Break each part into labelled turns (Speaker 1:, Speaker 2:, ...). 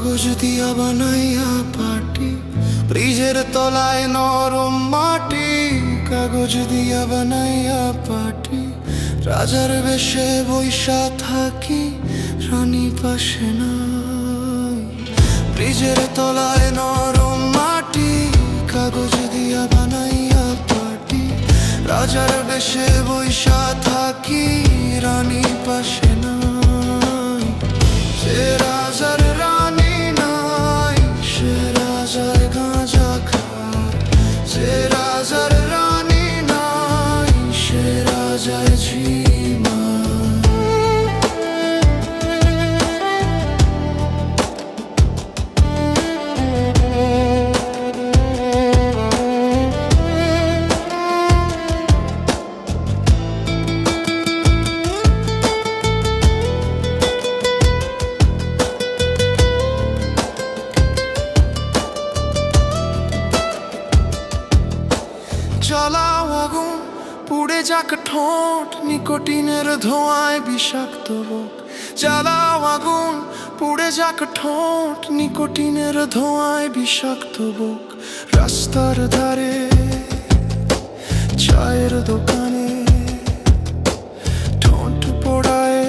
Speaker 1: কাগজ দিয়া বানাইয়া পাটি, ব্রিজের তলায় নরম মাটি, কাগজ দিয়া বানাইয়া পাটি। রাজার বেশে বৈশা থাকি, রানী পাশে নাই। ব্রিজের তলায় নরম মাটি, কাগজ দিয়া বানাইয়া পাটি। রাজার বেশে বৈশা থাকি, রানী পাশে নাই। আগুন পুড়ে যাক ঠোঁট, নিকোটিনের ধোঁয়ায় বিষাক্ত বুক জ্বালাও আগুন, পুড়ে যাক ঠোঁট, নিকোটিনের ধোঁয়ায় বিষাক্ত বুক রাস্তার ধারে, চায়ের দোকানে, ঠোঁট পোড়ায়,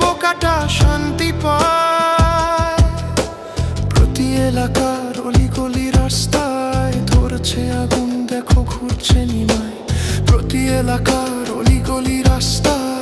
Speaker 1: বোকাটা শান্তি পায়। প্রতি এলাকার অলিগলি রাস্তায় ধরছে আগুন। দেখো ঘুরছে নিমায় প্রতি এলাকার অলিগলি রাস্তায়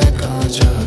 Speaker 1: kalacak.